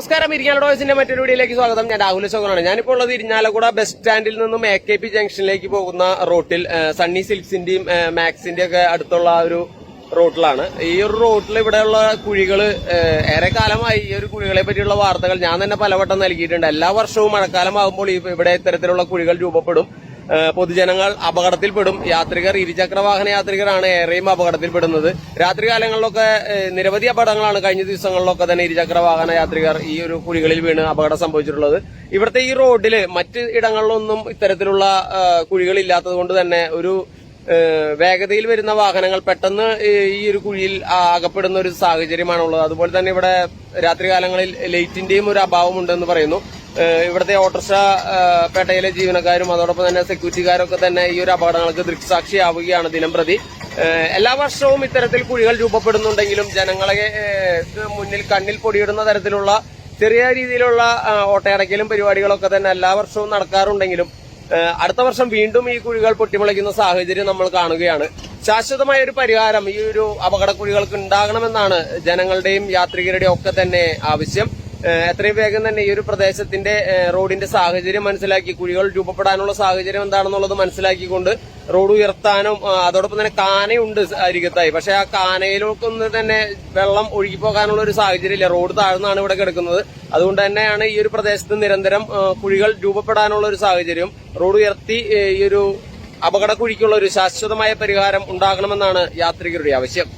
നമസ്കാരം ഇരിഞ്ഞാലോ വോയിസിന്റെ മറ്റൊരു വീഡിയോയിലേക്ക് സ്വാഗതം. ഞാൻ രാഹുൽ ശോകനാണ് ഞാനിപ്പോൾ ഉള്ളത് ഇരിഞ്ഞാലക്കുട ബസ് സ്റ്റാൻഡിൽ നിന്നും എ കെ പി ജംഗ്ഷനിലേക്ക് പോകുന്ന റോട്ടിൽ സണ്ണി സിൽക്സിന്റെയും മാക്സിന്റെ ഒക്കെ അടുത്തുള്ള ഒരു റോട്ടിലാണ്. ഈ ഒരു റോട്ടിൽ ഇവിടെയുള്ള കുഴികൾ ഏറെ കാലമായി ഈ ഒരു കുഴികളെ പറ്റിയുള്ള വാർത്തകൾ ഞാൻ തന്നെ പലവട്ടം നൽകിയിട്ടുണ്ട്. എല്ലാ വർഷവും മഴക്കാലമാകുമ്പോൾ ഈ- ഇവിടെ ഇത്തരത്തിലുള്ള കുഴികൾ രൂപപ്പെടും. പൊതുജനങ്ങൾ അപകടത്തിൽപ്പെടും. യാത്രികർ ഇരുചക്ര വാഹന യാത്രികരാണ് ഏറെയും അപകടത്തിൽപ്പെടുന്നത്. രാത്രികാലങ്ങളിലൊക്കെ കാലങ്ങളിലൊക്കെ നിരവധി അപകടങ്ങളാണ് കഴിഞ്ഞ ദിവസങ്ങളിലൊക്കെ തന്നെ ഇരുചക്ര വാഹന യാത്രികർ ഈ ഒരു കുഴികളിൽ വീണ് അപകടം സംഭവിച്ചിട്ടുള്ളത്. ഇവിടുത്തെ ഈ റോഡിൽ മറ്റ് ഇടങ്ങളിലൊന്നും ഇത്തരത്തിലുള്ള കുഴികളില്ലാത്തത് കൊണ്ട് തന്നെ ഒരു വേഗതയിൽ വരുന്ന വാഹനങ്ങൾ പെട്ടെന്ന് ഈ ഒരു കുഴിയിൽ അകപ്പെടുന്ന ഒരു സാഹചര്യമാണുള്ളത്. അതുപോലെ തന്നെ ഇവിടെ രാത്രികാലങ്ങളിൽ ലൈറ്റിന്റെയും ഒരു അഭാവമുണ്ടെന്ന് പറയുന്നു. ഇവിടുത്തെ ഓട്ടർഷ പേട്ടയിലെ ജീവനക്കാരും അതോടൊപ്പം തന്നെ സെക്യൂരിറ്റിക്കാരൊക്കെ തന്നെ ഈ ഒരു അപകടങ്ങൾക്ക് ദൃക്സാക്ഷിയാവുകയാണ് ദിനം പ്രതി എല്ലാ വർഷവും ഇത്തരത്തിൽ കുഴികൾ രൂപപ്പെടുന്നുണ്ടെങ്കിലും ജനങ്ങളെ മുന്നിൽ കണ്ണിൽ പൊടിയിടുന്ന തരത്തിലുള്ള ചെറിയ രീതിയിലുള്ള ഓട്ടയടക്കലും പരിപാടികളൊക്കെ തന്നെ എല്ലാ വർഷവും നടക്കാറുണ്ടെങ്കിലും അടുത്ത വർഷം വീണ്ടും ഈ കുഴികൾ പൊട്ടിമുളയ്ക്കുന്ന സാഹചര്യം നമ്മൾ കാണുകയാണ്. ശാശ്വതമായ ഒരു പരിഹാരം ഈ ഒരു അപകട കുഴികൾക്ക് ഉണ്ടാകണമെന്നാണ് ജനങ്ങളുടെയും യാത്രികരുടെയും ഒക്കെ തന്നെ ആവശ്യം. എത്രയും വേഗം തന്നെ ഈ ഒരു പ്രദേശത്തിന്റെ റോഡിന്റെ സാഹചര്യം മനസ്സിലാക്കി കുഴികൾ രൂപപ്പെടാനുള്ള സാഹചര്യം എന്താണെന്നുള്ളത് മനസ്സിലാക്കിക്കൊണ്ട് റോഡ് ഉയർത്താനും അതോടൊപ്പം തന്നെ കാനയുണ്ട് അരികത്തായി. പക്ഷെ ആ കാനയിലേക്കൊന്നും തന്നെ വെള്ളം ഒഴുകിപ്പോകാനുള്ള ഒരു സാഹചര്യം ഇല്ല റോഡ് താഴ്ന്നാണ് ഇവിടെ കിടക്കുന്നത്. അതുകൊണ്ട് തന്നെയാണ് ഈ ഒരു പ്രദേശത്ത് നിരന്തരം കുഴികൾ രൂപപ്പെടാനുള്ള ഒരു സാഹചര്യം റോഡ് ഉയർത്തി ഈ ഒരു അപകട കുഴിക്കുള്ള ഒരു ശാശ്വതമായ പരിഹാരം ഉണ്ടാകണമെന്നാണ് യാത്രികരുടെ ആവശ്യം.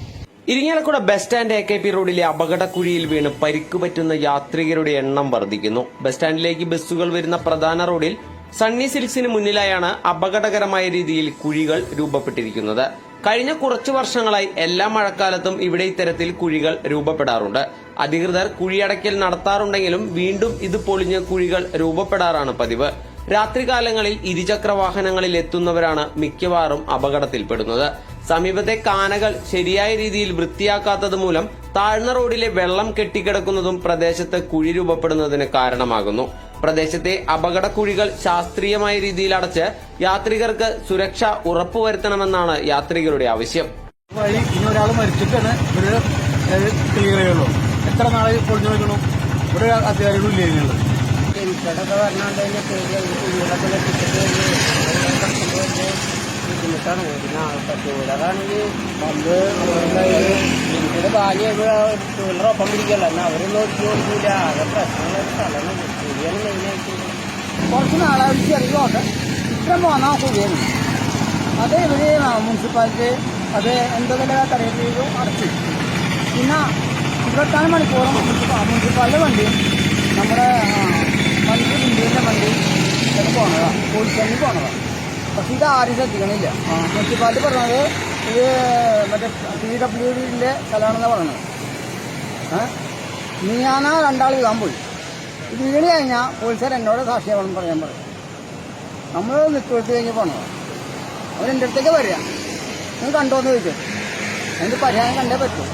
Irinjalakuda bus stand A K P റോഡിലെ അപകടക്കുഴിയിൽ വീണ് പരിക്കു പറ്റുന്ന യാത്രികരുടെ എണ്ണം വർദ്ധിക്കുന്നു. ബസ് സ്റ്റാൻഡിലേക്ക് ബസ്സുകൾ വരുന്ന പ്രധാന റോഡിൽ സണ്ണി സിൽക്സിന് മുന്നിലായാണ് അപകടകരമായ രീതിയിൽ കുഴികൾ രൂപപ്പെട്ടിരിക്കുന്നത്. കഴിഞ്ഞ കുറച്ചു വർഷങ്ങളായി എല്ലാ മഴക്കാലത്തും ഇവിടെ ഇത്തരത്തിൽ കുഴികൾ രൂപപ്പെടാറുണ്ട്. അധികൃതർ കുഴിയടയ്ക്കൽ നടത്താറുണ്ടെങ്കിലും വീണ്ടും ഇത് പൊളിഞ്ഞ് കുഴികൾ രൂപപ്പെടാറാണ് പതിവ്. രാത്രികാലങ്ങളിൽ ഇരുചക്ര വാഹനങ്ങളിൽ എത്തുന്നവരാണ് മിക്കവാറും അപകടത്തിൽപ്പെടുന്നത്. സമീപത്തെ കാനകൾ ശരിയായ രീതിയിൽ വൃത്തിയാക്കാത്തത് മൂലം താഴ്ന്ന റോഡിലെ വെള്ളം കെട്ടിക്കിടക്കുന്നതും പ്രദേശത്ത് കുഴി രൂപപ്പെടുന്നതിന് കാരണമാകുന്നു. പ്രദേശത്തെ അപകട കുഴികൾ ശാസ്ത്രീയമായ രീതിയിൽ അടച്ച് യാത്രികർക്ക് സുരക്ഷ ഉറപ്പുവരുത്തണമെന്നാണ് യാത്രികരുടെ ആവശ്യം. വഴി ഇനി ഒരാൾ മരിച്ചിട്ടാണ് ക്ലിയർ ചെയ്യുള്ളൂ എത്ര നാളെ പൊളിഞ്ഞു വെക്കണം ഇവിടെ അധികാരികളും എനിക്കടൊക്കെ പറഞ്ഞാണ്ട് പേര് കുഴികളൊക്കെ ലഭിച്ചിട്ട് ബുദ്ധിമുട്ടാണ്. വരുന്ന ആൾക്കാർ ടൂലറാണെങ്കിൽ പമ്പ് എനിക്കൊരു ബാല്യ ടൂലർ ഒപ്പം പിടിക്കല്ല എന്നാൽ അവരൊന്നും നോക്കി കൊടുക്കില്ല ആകെ പ്രശ്നമുള്ള സ്ഥലമാണ് കുഴിയാണ് മെയിനായിട്ട് കുറച്ച് നാളായിട്ട് ചെറിയ ഓട്ടം ഇത്ര പോന്നാ കൂടിയാണ് അത് ഇവർ മുനിസിപ്പാലിറ്റി അത് എന്തെങ്കിലും ചെയ്തു അടച്ചു. പിന്നെ ഇരുപത്താറ് മണിക്കൂറും മുനിസിപ്പ- മുനിസിപ്പാലിറ്റി വണ്ടി നമ്മുടെ മന്ത്രി ഇന്ത്യന്റെ വണ്ടി ഇത് പക്ഷേ പോണതാണ് പക്ഷെ ഇത് ആരും ശ്രദ്ധിക്കണില്ല. മുനിസിപ്പാലിറ്റി പറഞ്ഞത് ഇത് മറ്റേ പി ഡബ്ല്യു ഡിന്റെ സ്ഥലമാണെന്ന് പറഞ്ഞത്. നീയാന രണ്ടാൾ വീഴാൻ പോയി. ഇത് വീണ് കഴിഞ്ഞാൽ പോലീസുകാർ എന്നോട് സാക്ഷിയാവണം പറയാൻ പറയും നമ്മൾ നിൽക്കുവെടുത്ത് കഴിഞ്ഞ് പോണതാണ് അവർ എന്റെ അടുത്തേക്ക് വരിക. നിങ്ങൾ കണ്ടോന്ന് ചോദിച്ചു അതിന്റെ പരിഹാരം കണ്ടേ പറ്റൂ.